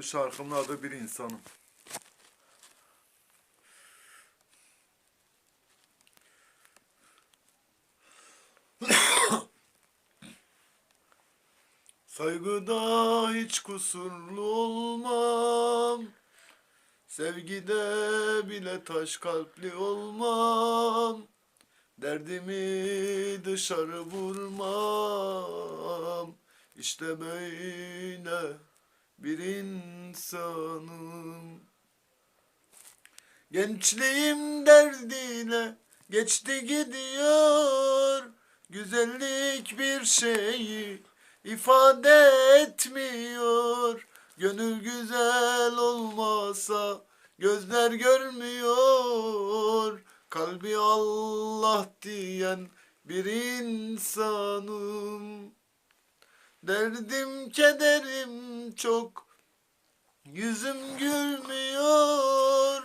Bu şarkının adı bir insanım. Saygıda hiç kusurlu olmam. Sevgide bile taş kalpli olmam. Derdimi dışarı vurmam. İşte böyle bir insanım. Gençliğim derdiyle geçti gidiyor. Güzellik bir şeyi ifade etmiyor. Gönül güzel olmasa gözler görmüyor. Kalbi Allah diyen bir insanım. Derdim kederim çok. Yüzüm gülmüyor.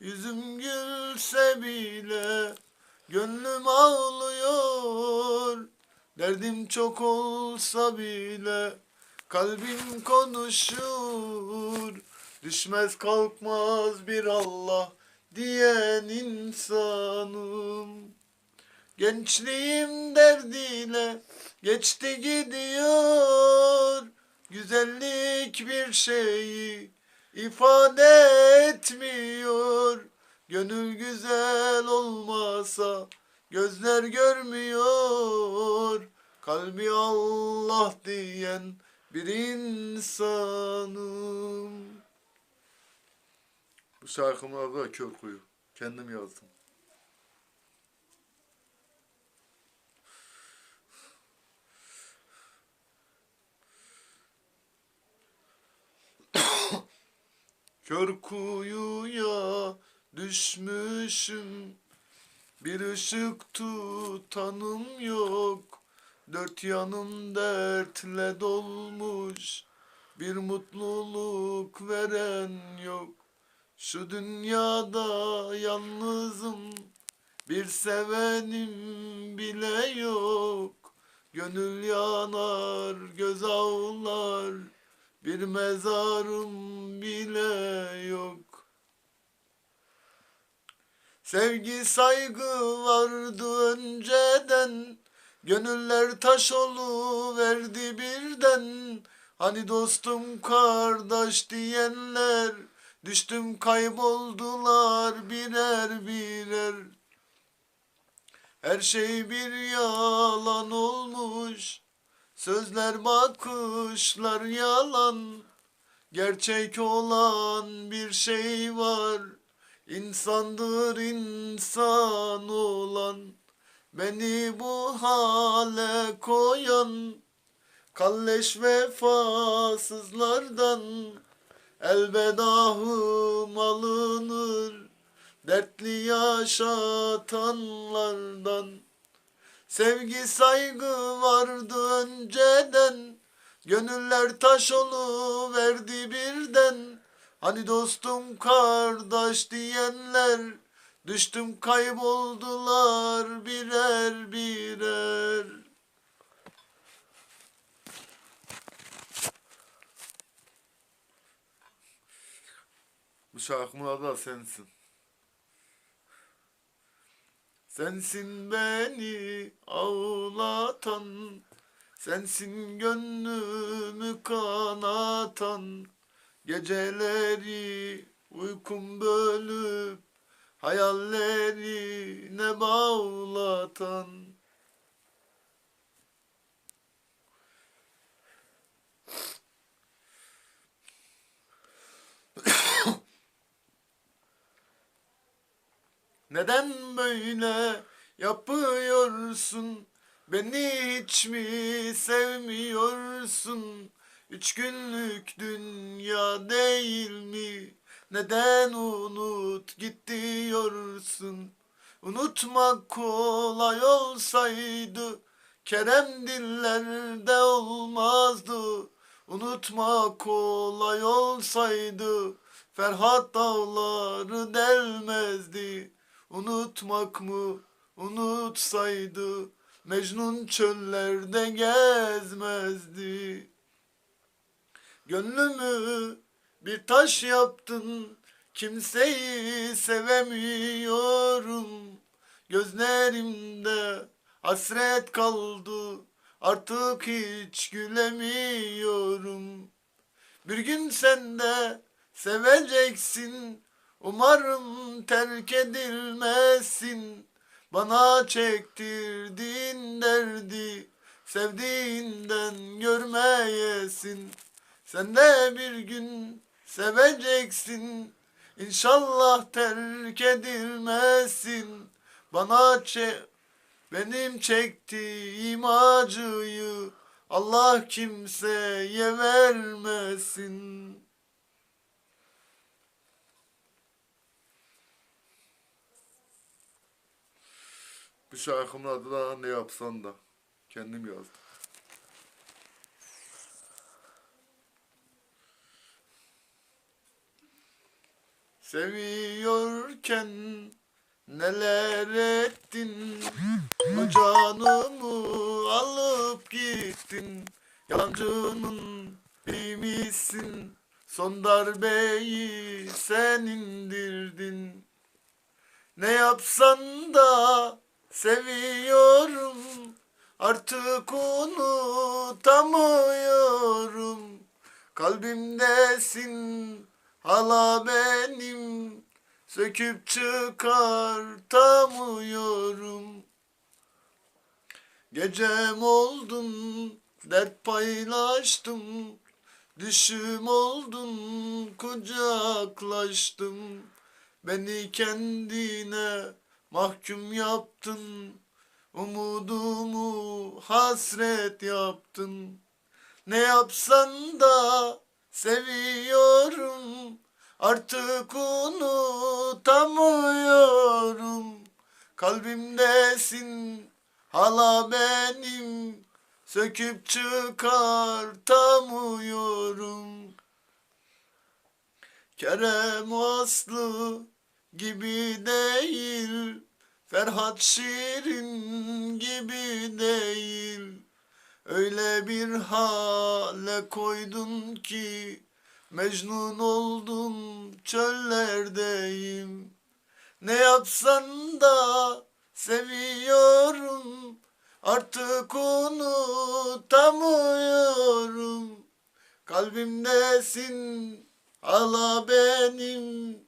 Yüzüm gülse bile Gönlüm ağlıyor. Derdim çok olsa bile Kalbim konuşur. Düşmez kalkmaz bir Allah diyen insanım Gençliğim derdiyle geçti gidiyor. Güzellik bir şeyi ifade etmiyor. Gönül güzel olmasa gözler görmüyor. Kalbi Allah diyen bir insanım. Bu şarkımın adı da Kör Kuyu. Kendim yazdım. Kör kuyuya düşmüşüm. Bir ışık tutanım yok. Dört yanım dertle dolmuş. Bir mutluluk veren yok. Şu dünyada yalnızım. Bir sevenim bile yok. Gönül yanar, göz ağlar bir mezarım bile yok. Sevgi saygı vardı önceden. Gönüller taş verdi birden. Hani dostum kardeş diyenler. Düştüm kayboldular birer birer. Her şey bir yalan olmuş. Sözler bakışlar yalan. Gerçek olan bir şey var. İnsandır insan olan. Beni bu hale koyan. Kalleş vefasızlardan. Elvedahım alınır. Dertli yaşatanlardan Sevgi saygı vardı önceden. Gönüller taş verdi birden. Hani dostum kardeş diyenler Düştüm kayboldular birer birer. Bu şarkımın adı da sensin. Sensin beni ağlatan, sensin gönlümü kanatan, geceleri uykum bölüp hayallerine bağlatan. Neden böyle yapıyorsun? Beni hiç mi sevmiyorsun? Üç günlük dünya değil mi? Neden unut git diyorsun? Unutmak kolay olsaydı Kerem dillerde olmazdı Unutmak kolay olsaydı Ferhat dağları delmezdi Unutmak mı? Unutsaydı Mecnun çöllerde gezmezdi. Gönlümü bir taş yaptın kimseyi sevemiyorum. Gözlerimde hasret kaldı artık hiç gülemiyorum. Bir gün sen de seveceksin umarım terk edilmezsin. Bana çektirdiğin derdi sevdiğinden görmeyesin. Sen de bir gün seveceksin. İnşallah terk edilmezsin. Bana çe benim çektiğim acıyı Allah kimseye vermesin. Bu şarkımın adı da ne yapsan da. Kendim yazdım. Seviyorken neler ettin? Bu canımı alıp gittin. Yalancının birisin Son darbeyi sen indirdin. Ne yapsan da seviyorum. Artık unutamıyorum. Kalbimdesin. Hala benim. Söküp çıkartamıyorum. Gecem oldun. Dert paylaştım. Düşüm oldun. Kucaklaştım. Beni kendine mahkum yaptın Umudumu hasret yaptın. Ne yapsan da seviyorum Artık unutamıyorum. Kalbimdesin hala benim. Söküp çıkartamıyorum. Kerem Aslı gibi değil. Ferhat Şirin gibi değil. Öyle bir hale koydun ki Mecnun oldum çöllerdeyim. Ne yapsan da seviyorum Artık unutamıyorum. Kalbimdesin hala benim.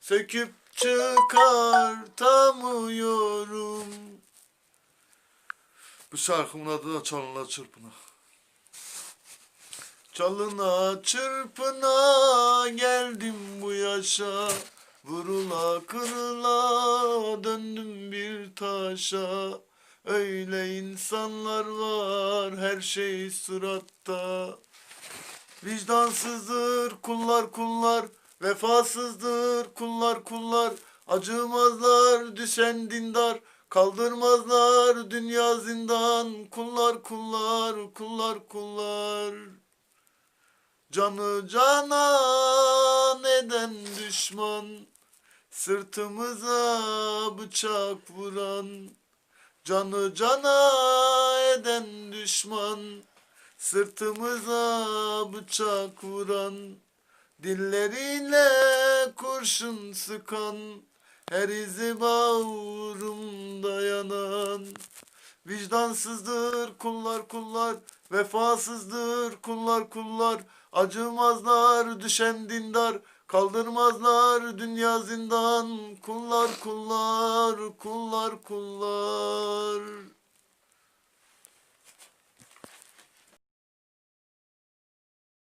Söküp çıkartamıyorum Bu şarkımın adı da Çalına Çırpına. Çalına çırpına geldim bu yaşa. Vurula kırıla döndüm bir taşa. Öyle insanlar var her şey suratta. Vicdansızdır kullar kullar Vefasızdır kullar kullar Acımazlar düşen dindar Kaldırmazlar dünya zindan Kullar kullar kullar kullar. Canı canan eden düşman Sırtımıza bıçak vuran? Canı cana eden düşman Sırtımıza bıçak vuran Dilleriyle kurşun sıkan Her izi bağrımda yanan. Vicdansızdır kullar kullar Vefasızdır kullar kullar. Acımazlar düşen dindar Kaldırmazlar dünya zindan. Kullar kullar kullar kullar